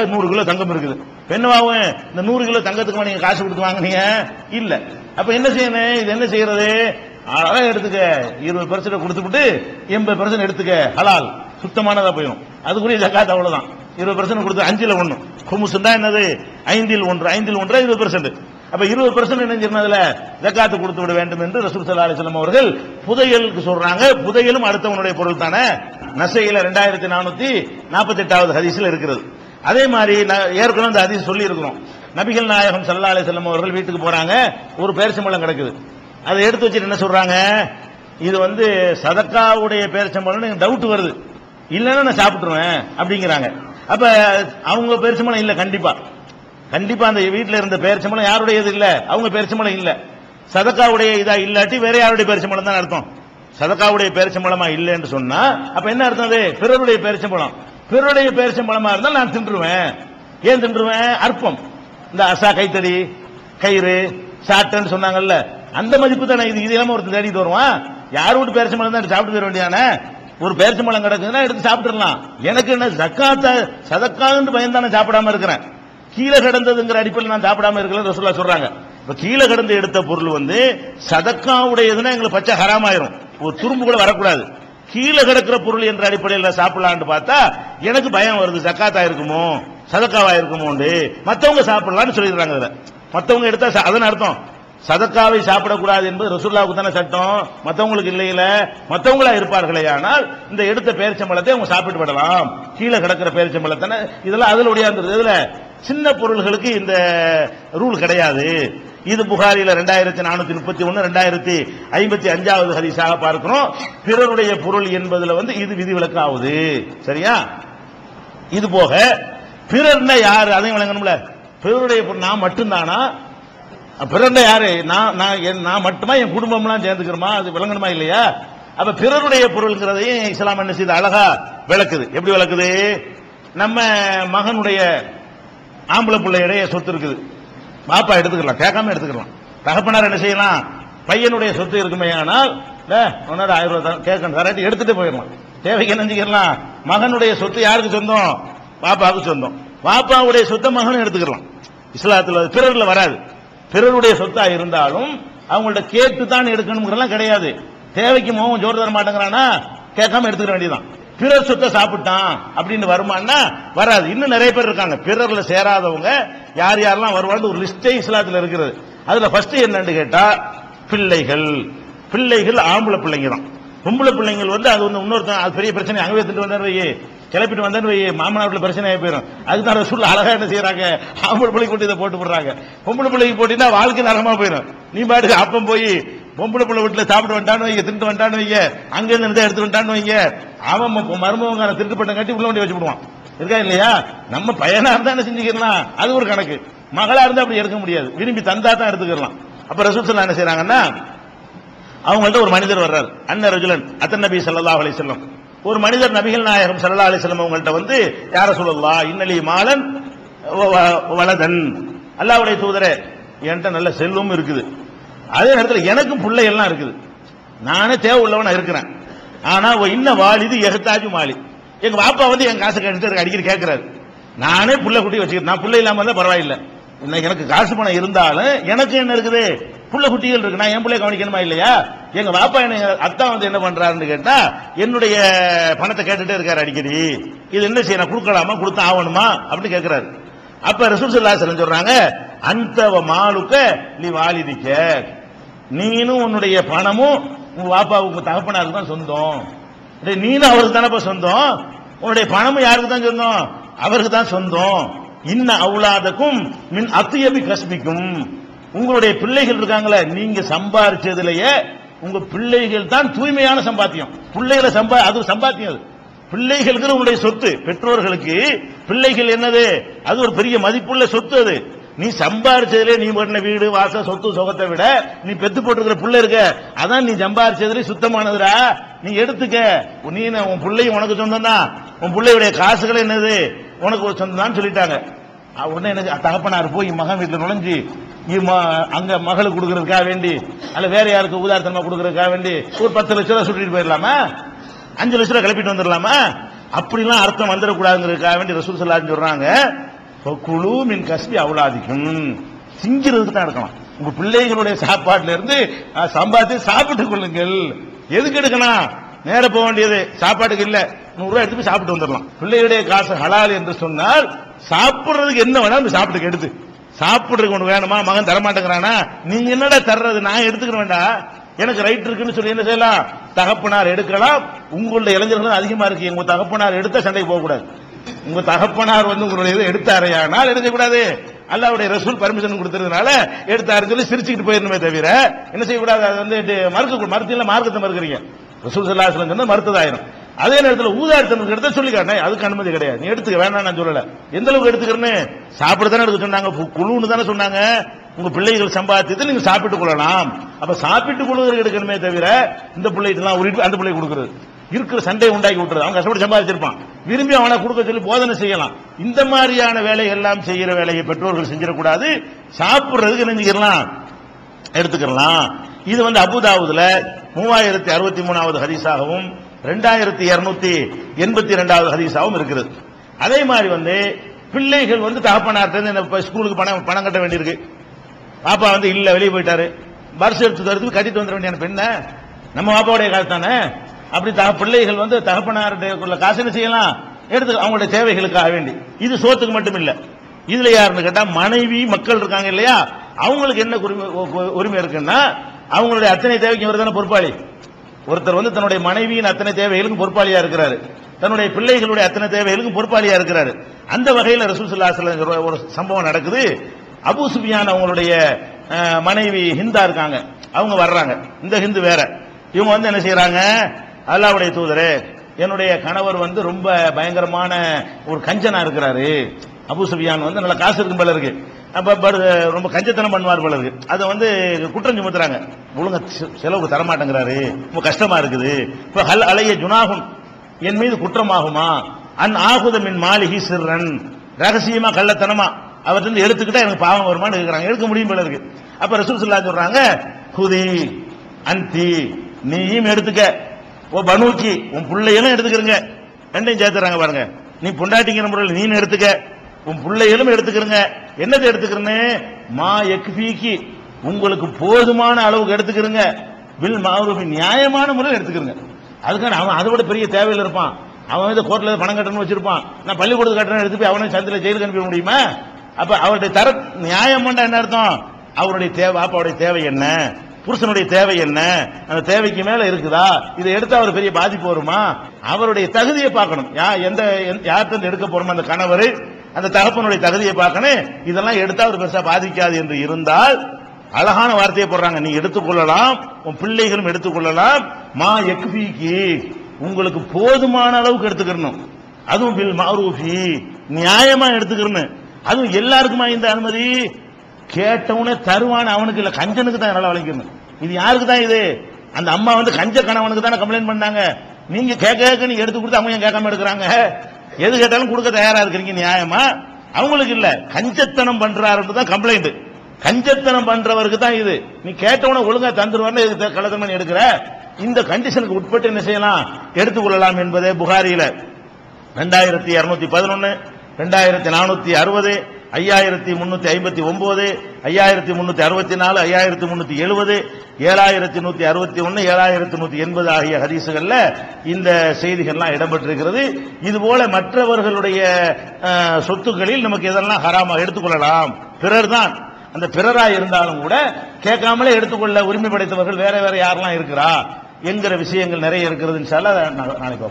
நூறு கிலோ தங்கம் இருக்குது. என்னவாகும் இந்த நூறு கிலோ தங்கத்துக்கு நீங்க காசு கொடுத்து வாங்கினீங்க? இல்ல. அப்ப என்ன செய்யணும்? இது என்ன செய்யறது? அழகா எடுத்துக்க. இருபது பர்சன்ட் கொடுத்துட்டு எண்பது பர்சன்ட் எடுத்துக்க. ஹலால். சுத்தமானதா போயிடும். அதுக்குரிய ஜக்காத் அவ்வளவுதான். இருபது பர்சன்ட் கொடுத்து அஞ்சுல ஒண்ணு. குமுசுண்டா என்னது? ஐந்தில் ஒன்று. ஐந்தில் ஒன்றா இருபது பர்சன்ட் அப்ப இருபது பர்சன்ட் நினைஞ்சிருந்ததுல ஜக்காத்து கொடுத்து விட வேண்டும் என்று ரசூல் சல்லா அலிஸ்லாம் அவர்கள் புதையலுக்கு சொல்றாங்க. புதையலும் அடுத்தவனுடைய பொருள் தானே நசையில ரெண்டாயிரத்தி நானூத்தி நாற்பத்தி எட்டாவது ஹதீஸ்ல இருக்கிறது. அதே மாதிரி நான் ஏற்கனவே அந்த அதிகம் சொல்லியிருக்கிறோம். நபிகள் நாயகம் சல்லா அலிஸ்லாம் அவர்கள் வீட்டுக்கு போறாங்க ஒரு பேரிச்சம்பழம் கிடக்குது. அதை எடுத்து வச்சுட்டு என்ன சொல்றாங்க? இது வந்து சதக்காவுடைய பேரிச்சம்பழம் டவுட் வருது. இல்லைன்னா நான் சாப்பிட்டுருவேன் அப்படிங்கிறாங்க. அப்ப அவங்க பேரிச்சம்பழம் இல்லை கண்டிப்பா. கண்டிப்பா அந்த வீட்டில் இருந்த பேரிச்சம்பழம் யாருடையது இல்லை? அவங்க பேரிச்சம்பழம் இல்லை. சதக்காவுடைய இதா இல்லாட்டி வேற யாருடைய பேரிச்சம்பழம் தான் அர்த்தம். சதக்காவுடைய பேரிச்சம்பழமா இல்லைன்னு சொன்னா அப்ப என்ன அர்த்தம் அது? பிறருடைய பேரிச்சம்பழம் பிறருடைய பேரிச்சம்பழமா இருந்தால் நான் தின்றுவேன். ஏன் தின்றுவேன்? அற்பம். இந்த அசா கைத்தடி கயிறு சாட்டைன்னு சொன்னாங்கல்ல அந்த மதிப்பு தானே. இது இது இல்லாம ஒருத்தர் தேடிட்டு வருவான். யார் வீட்டு பேரிச்சம்பழம் தான் சாப்பிட்டு போயிட வேண்டியானே ஒரு பேரிச்சம்பழம் கிடக்குதுன்னா எடுத்து சாப்பிட்டுடலாம். எனக்கு என்ன சக்காத்த சதக்கான்னு பயந்தானே சாப்பிடாம இருக்கிறேன். கீழே கிடந்ததுங்கிற அடிப்படையில் நான் சாப்பிடாம இருக்கல சொல்ல சொல்றாங்க. இப்ப கீழே கிடந்து எடுத்த பொருள் வந்து சதக்காவுடையதுன்னா எங்களுக்கு பச்சை ஹராமாயிரும். ஒரு துரும்பு கூட வரக்கூடாது. கீழே கிடக்கிற பொருள் என்ற அடிப்படையில் நான் சாப்பிடலான்னு பார்த்தா எனக்கு பயம் வருது. சக்காத்தா இருக்குமோ? சதக்காவா இருக்குமோண்டு. மற்றவங்க சாப்பிடலாம்னு சொல்லிடுறாங்க இதில் மற்றவங்க எடுத்தா அதன் அர்த்தம். சதக்காவை சாப்பிடக்கூடாது என்பது ரசுல்லாவுக்கு தானே சட்டம். மற்றவங்களுக்கு இல்லையில மற்றவங்களா இருப்பார்களே ஆனால் இந்த எடுத்த பேரிச்சம்பழத்தை அவங்க சாப்பிட்டு விடலாம். கீழே கிடக்கிற பேரிச்சம்பளத்தானே இதெல்லாம் அதில் ஒடியாந்துருது. இதுல சின்ன பொருள்களுக்கு இந்த ரூல் கிடையாது. இது புகாரியில் ரெண்டாயிரத்தி நானூத்தி முப்பத்தி ஒன்று ரெண்டாயிரத்தி ஐம்பத்தி அஞ்சாவது ஹரிசாக பார்க்கிறோம். பிறருடைய பொருள் என்பதுல வந்து இது விதிவிலக்கு ஆகுது சரியா? இது போக பிறர்னா யாரு? அதையும் விளங்கணும்ல. பிறருடைய பொருள் நான் மட்டும்தானா? பிறர்னா யாரு? நான் நான் என்- நான் மட்டுமா? என் குடும்பம்லாம் சேர்ந்துக்கிறோமா? அது விளங்கணுமா இல்லையா? அப்ப பிறருடைய பொருள்ங்கிறதையும் இஸ்லாம் என்ன செய்து அழகா விளக்குது. எப்படி விளக்குது? நம்ம மகனுடைய ஆம்பளை பிள்ளையுடைய சொத்து இருக்குது. பாப்பா எடுத்துக்கலாம் கேட்காம எடுத்துக்கலாம். தகப்பனார் என்ன செய்யலாம்? பையனுடைய சொத்து இருக்குமே ஆனால் உன்னோட ஆயிரம் ரூபாய் தான் கேட்கணும். தராட்டி எடுத்துட்டு போயிடலாம். தேவைக்கு என்ன செஞ்சுக்கலாம் மகனுடைய சொத்து யாருக்கு சொந்தம்? பாப்பாவுக்கு சொந்தம். பாப்பாவுடைய சொத்தை மகனும் எடுத்துக்கலாம். இஸ்லாத்தில் பிறரில் வராது. பிறருடைய சொத்தா இருந்தாலும் அவங்கள்ட்ட கேட்டு தான் எடுக்கணுங்கிறலாம் கிடையாது. தேவைக்கு மோகம் ஜோர் தர மாட்டேங்கிறானா? கேட்காம எடுத்துக்க வேண்டியதான் பிறர் சொத்தை சாப்பிட்டான் அப்படின்னு வருமானா? வராது. இன்னும் நிறைய பேர் இருக்காங்க. பிறர்ல சேராதவங்க யார் யாரெல்லாம் வருவாங்க ஒரு லிஸ்டே இஸ்லாத்தில் இருக்கிறது. அதுல ஃபர்ஸ்ட் என்னன்னு கேட்டா பிள்ளைகள். பிள்ளைகள் ஆம்பளை பிள்ளைங்க தான் பொம்பளை பிள்ளைங்கள் வந்து அது வந்து இன்னொருத்தன் அது பெரிய பிரச்சனை. அங்கே எடுத்துட்டு வந்தாரு வையே. கிளப்பிட்டு வந்தாரு வையே. மாமனார் வீட்டில் பிரச்சனை ஆகி போயிடும் அதுதான் ரசூல் அழகா என்ன செய்யறாங்க? ஆம்பளை பிள்ளைக்கு போட்டு இதை போட்டு போடுறாங்க பொம்பளை பிள்ளைக்கு போட்டினா வாழ்க்கை நரகமா போயிடும் நீ பாட்டுக்கு அப்பம் போய் பொம்பளை பிள்ளை வீட்டில் சாப்பிட்டு வந்துட்டான்னு வைங்க தின்ட்டு வந்துட்டான்னு வைங்க அங்கேருந்து எடுத்து வந்துட்டான்னு வைங்க அவன் ம- திருட்டுப்பட்டம் கட்டி உள்ள வண்டி வச்சு விடுவான். இருக்கா இல்லையா? நம்ம பையனா இருந்தா என்ன செஞ்சுக்கலாம் அது ஒரு கணக்கு. மகளா இருந்தா அப்படி எடுக்க முடியாது. விரும்பி தந்தா தான் எடுத்துக்கலாம். அப்ப ரசூல் என்ன செய்யறாங்கன்னா அவங்கள்ட்ட ஒரு மனிதர் வர்றாரு. அன்ன ரஜுலன் அத்தன் நபி சல்லா அலி செல்லம் ஒரு மனிதர் நபிகள் நாயகம் சல்லா அலி செல்லம் அவங்கள்ட்ட வந்து யார சொல்லலாம் இன்னலி மாலன் வ- வலதன். அல்லாவுடைய தூதரே என்கிட்ட நல்ல செல்வம் இருக்குது. அதே நேரத்தில் எனக்கும் பிள்ளை எல்லாம் இருக்குது. நானே தேவை உள்ளவனா இருக்கிறேன். ஆனா இன்ன வாலிது எகத்தாஜு மாலி. எங்க பாப்பா வந்து என் காசு கேட்டு அடிக்கடி கேட்கிறாரு நானே புள்ள குட்டி வச்சுக்கிறேன். நான் புள்ள இல்லாம இருந்தா பரவாயில்லை. இன்னைக்கு எனக்கு காசு பணம் இருந்தாலும் எனக்கு என்ன இருக்குது? புள்ள குட்டிகள் இருக்கு. நான் என் பிள்ளை கவனிக்கணுமா இல்லையா? எங்க பாப்பா என்ன அத்தா வந்து என்ன பண்றாருன்னு கேட்டா என்னுடைய பணத்தை கேட்டுட்டே இருக்காரு அடிக்கடி. இது என்ன செய்யணும்? கொடுக்கலாமா? கொடுத்தா ஆகணுமா? அப்படின்னு கேட்கிறாரு அப்ப ரசூல் ஸல்லல்லாஹு சொல்றாங்க அந்த மாலுக்க நீ வாலிதிக்க. நீனும் உன்னுடைய பணமும் உங்க வாப்பா உங்க தகப்பனாருக்கு தான் சொந்தம். டேய், நீனும் அவருக்கு தானப்பா சொந்தம்? உன்னுடைய பணமும் யாருக்கு தான் சொந்தம்? அவருக்கு தான் சொந்தம். இன்ன அவுலாதக்கும் மின் அத்தியபி கஸ்மிக்கும் உங்களுடைய பிள்ளைகள் இருக்காங்களே நீங்க சம்பாரிச்சதுலயே உங்க பிள்ளைகள் தான் தூய்மையான சம்பாத்தியம். பிள்ளைகளை சம்பா அது சம்பாத்தியம் அது. பிள்ளைகளுக்கு உங்களுடைய சொத்து பெற்றோர்களுக்கு பிள்ளைகள் என்னது? அது ஒரு பெரிய மதிப்புள்ள சொத்து அது. நீ சம்பாரிச்சதுல நீ பண்ண வீடு வாசல் சொத்து சுகத்தை விட நீ பெத்து போட்டுக்கிற பிள்ளை இருக்க. அதான் நீ சம்பாரிச்சதுல சுத்தமானதுடா. நீ எடுத்துக்க. நீ உன் பிள்ளையும் உனக்கு சொந்தம் தான் உன் பிள்ளையுடைய காசுகள் என்னது? உனக்கு ஒரு சொந்தம் தான் சொல்லிட்டாங்க உடனே எனக்கு தகப்பனார் போய் மகன் வீட்டில் நுழைஞ்சு அங்க மகளுக்கு கொடுக்கறதுக்காக வேண்டி அல்ல வேற யாருக்கு உதாரணமா கொடுக்கறதுக்காக வேண்டி ஒரு பத்து லட்ச ரூபா சுட்டிட்டு போயிடலாமா? அஞ்சு லட்ச ரூபா கிளப்பிட்டு வந்துடலாமா? அப்படிலாம் அர்த்தம் வந்துடக்கூடாதுங்கிறதுக்காக வேண்டி ரசூல் ஸல்லல்லாஹு சொல்றாங்க. குழு மின் கஸ்பி அவுலாதிக்கும் திங்கிறதுக்கு தான் எடுக்கலாம் உங்க பிள்ளைகளுடைய சாப்பாட்டுல இருந்து அஹ், சம்பாதித்து சாப்பிட்டுக் கொள்ளுங்கள். எதுக்கு எடுக்கணும்? நேர போக வேண்டியது. சாப்பாட்டுக்கு இல்ல. நூறு ரூபாய் எடுத்து போய் சாப்பிட்டு வந்துடலாம். பிள்ளைகளுடைய காசு ஹலால் என்று சொன்னால் சாப்பிடுறதுக்கு என்ன வேணாலும் சாப்பிட்டுக்க எடுத்து. சாப்பிடுறதுக்கு ஒன்று வேணுமா? மகன் தரமாட்டேங்கிறானா? நீங்க என்னடா தர்றது? நான் எடுத்துக்க வேண்டாம் எனக்கு ரைட் இருக்குன்னு சொல்லி என்ன செய்யலாம்? தகப்பனார் எடுக்கலாம். உங்களுடைய இளைஞர்கள் அதிகமா இருக்கு உங்க தகப்பனார் எடுத்த சண்டைக்கு போகக்கூடாது. உங்க தகப்பனார் வந்து உங்களுடைய இதை எடுத்தாரையானால் எடுக்கக்கூடாது. அல்லாவுடைய ரசூல் பர்மிஷன் கொடுத்ததுனால எடுத்தாரு சொல்லி சிரிச்சுக்கிட்டு போயிருந்தமே தவிர என்ன செய்யக்கூடாது? அது வந்து மறுக்க மறுத்தில மார்க்கத்தை மறுக்கிறீங்க. ரசூல் சல்லாஹ் சொன்னா மறுத்ததாயிரும். அதே நேரத்தில் ஊதாரித்தனுக்கு எடுத்த சொல்லி காட்டினேன். அதுக்கு அனுமதி கிடையாது. நீ எடுத்துக்க வேணாம் நான் சொல்லல. எந்த அளவுக்கு எடுத்துக்கிறேன்னு? சாப்பிட தானே எடுக்க சொன்னாங்க குழுன்னு தானே சொன்னாங்க. உங்க பிள்ளைகள் சம்பாதித்து நீங்க சாப்பிட்டுக் கொள்ளலாம். அப்ப சாப்பிட்டுக் கொள்வதற்கு எடுக்கணுமே தவிர இந்த பிள்ளைகிட்ட உரிட்டு அந்த பிள்ளை கொடுக்குறது. இருக்கிற சண்டையை உண்டாக்கி விட்டுறது. அவன் கஷ்டப்பட்டு சம்பாதிச்சிருப்பான். விரும்பி அவனை கொடுக்க சொல்லி போதனை செய்யலாம். இந்த மாதிரியான வேலைகள் எல்லாம் செய்யற வேலையை பெற்றோர்கள் செஞ்சிடக்கூடாது. சாப்பிடுறதுக்கு நினைஞ்சிக்கலாம் எடுத்துக்கலாம். இது வந்து அபுதாவுதுல மூவாயிரத்தி அறுபத்தி மூணாவது ஹதீஸாகவும் ரெண்டாயிரத்தி இருநூத்தி எண்பத்தி ரெண்டாவது ஹதீஸாகவும் இருக்கிறது அதே மாதிரி வந்து பிள்ளைகள் வந்து தகப்பனார்ட்ட இந்த ஸ்கூலுக்கு பணம் பணம் கட்ட வேண்டியிருக்கு. பாப்பா வந்து இல்ல வெளியே போயிட்டாரு. பர்ஸ் எடுத்து தருது கட்டிட்டு வந்துட வேண்டிய பெண்ண. நம்ம பாப்பாவுடைய காலத்தானே? தானே அப்படி தக பிள்ளைகள் வந்து தகப்பனாருடைய காசு என்ன செய்யலாம்? எடுத்து அவங்களுடைய தேவைகளுக்காக வேண்டி. இது சோத்துக்கு மட்டும் இல்லை இதுல யாருன்னு கேட்டா மனைவி மக்கள் இருக்காங்க இல்லையா? அவங்களுக்கு என்ன உரிமை உரிமை இருக்குன்னா அவங்களுடைய அத்தனை தேவைக்கு இவர் தானே பொறுப்பாளி. ஒருத்தர் வந்து தன்னுடைய மனைவியின் அத்தனை தேவைகளுக்கும் பொறுப்பாளியா இருக்கிறாரு. தன்னுடைய பிள்ளைகளுடைய அத்தனை தேவைகளுக்கும் பொறுப்பாளியா இருக்கிறாரு. அந்த வகையில் ரசூல் ஒரு சம்பவம் நடக்குது. அபு சுபியான் அவங்களுடைய மனைவி ஹிந்தா இருக்காங்க. அவங்க வர்றாங்க. இந்த ஹிந்து வேற. இவங்க வந்து என்ன செய்யறாங்க அல்லாவுடைய தூதரே என்னுடைய கணவர் வந்து ரொம்ப பயங்கரமான ஒரு கஞ்சனா இருக்கிறாரு. அபு சுபியான் வந்து நல்ல காசு இருக்கும் போல இருக்கு. அப்ப ரொம்ப கஞ்சத்தனம் பண்ணுவார் போல இருக்கு. அதை வந்து குற்றம் சுமத்துறாங்க. ஒழுங்கா செ- செலவுக்கு தரமாட்டேங்கிறாரு. ரொம்ப கஷ்டமா இருக்குது. இப்ப ஹல் அலைய ஜுனாகும் என் மீது குற்றமாகுமா? அன் ஆகுத மின் மாளிகி சிறன் ரகசியமா கள்ளத்தனமா? அவர்கிட்ட எடுத்துக்கிட்டா எனக்கு பாவம் வருமான்னு இருக்கிறாங்க எடுக்க முடியும் போல இருக்கு. அப்ப ரசூல் சொல்லா சொல்றாங்க குதி அந்தி நீயும் எடுத்துக்க. ஓ பனுக்கி உன் பிள்ளைகளும் எடுத்துக்கிறங்க. ரெண்டையும் சேர்த்துறாங்க பாருங்க. நீ பொண்டாட்டிங்கிற முறையில் நீனும் எடுத்துக்க. உன் பிள்ளைகளும் எடுத்துக்கிறங்க. என்னது எடுத்துக்கிறன்னு? மா எக்ஃபிக்கு உங்களுக்கு போதுமான அளவுக்கு எடுத்துக்கிறங்க. வில் மாவுருபி நியாயமான முறையில் எடுத்துக்கிறங்க. அதுக்கான அவன் அதை விட பெரிய தேவையில் இருப்பான். அவன் வந்து கோர்ட்டில் பணம் கட்டணும்னு வச்சிருப்பான். நான் பள்ளிக்கூடத்து கட்டணம் எடுத்து போய் அவனை சந்தையில் ஜெயிலுக்கு அனுப்ப முடியுமா? அப்போ அவருடைய தர நியாயம் என்ன அர்த்தம்? அவருடைய தேவை அப்பாவுடைய தேவை என்ன? புருஷனுடைய தேவை என்ன? அந்த தேவைக்கு மேல இருக்குதா? இதை எடுத்தா அவர் பெரிய பாதிப்பு வருமா? அவருடைய தகுதியை பார்க்கணும். யா எந்த யார்கிட்ட இருந்து எடுக்க போறோமோ அந்த கணவர் அந்த தகப்பனுடைய தகுதியை பார்க்கணும். இதெல்லாம் எடுத்தா அவர் பெருசா பாதிக்காது என்று இருந்தால் அழகான வார்த்தையை போடுறாங்க. நீ எடுத்துக்கொள்ளலாம் உன் பிள்ளைகளும் எடுத்துக்கொள்ளலாம். மா எக்ஃபீக்கு உங்களுக்கு போதுமான அளவுக்கு எடுத்துக்கணும். அதுவும் பில் மாரூஃபி நியாயமா எடுத்துக்கணும். அதுவும் எல்லாருக்குமா இந்த அனுமதி? கேட்டவனே தருவான் அவனுக்கு இல்ல கஞ்சனுக்கு தான் நல்லா வளைக்கணும் இது யாருக்கு தான் இது? அந்த அம்மா வந்து கஞ்ச கணவனுக்கு தானே கம்ப்ளைண்ட் பண்ணாங்க. நீங்க கேட்க கேட்க நீங்க எடுத்து கொடுத்து அவங்க ஏன் கேட்காம எடுக்கிறாங்க? எது கேட்டாலும் கொடுக்க தயாரா இருக்கிறீங்க நியாயமா? அவங்களுக்கு இல்ல கஞ்சத்தனம் பண்றாருன்னு தான் கம்ப்ளைண்ட் கஞ்சத்தனம் பண்றவருக்கு தான் இது. நீ கேட்டவன ஒழுங்கா தந்துருவான்னு எதுக்கு கள்ளத்தனம் பண்ணி எடுக்கிற? இந்த கண்டிஷனுக்கு உட்பட்டு என்ன செய்யலாம்? எடுத்துக்கொள்ளலாம் என்பதே புகாரியில ரெண்டாயிரத்தி இருநூத்தி பதினொன்னு ரெண்டாயிரத்தி நானூத்தி அறுபது ஐயாயிரத்தி முன்னூத்தி ஐம்பத்தி ஒன்பது ஐயாயிரத்தி முன்னூத்தி அறுபத்தி நாலு ஐயாயிரத்தி முன்னூத்தி எழுபது ஏழாயிரத்தி நூத்தி அறுபத்தி ஒன்னு ஏழாயிரத்தி நூத்தி எண்பது ஆகிய ஹரிசுகள்ல இந்த செய்திகள்லாம் இடம்பெற்றிருக்கிறது. இதுபோல மற்றவர்களுடைய சொத்துக்களில் நமக்கு இதெல்லாம் ஹராமா எடுத்துக்கொள்ளலாம்? பிறர் தான். அந்த பிறரா இருந்தாலும் கூட கேட்காமலே எடுத்துக்கொள்ள உரிமை படைத்தவர்கள் வேற வேற யாரெல்லாம் இருக்கிறா? என்கிற விஷயங்கள் நிறைய இருக்கிறது நாளைக்கு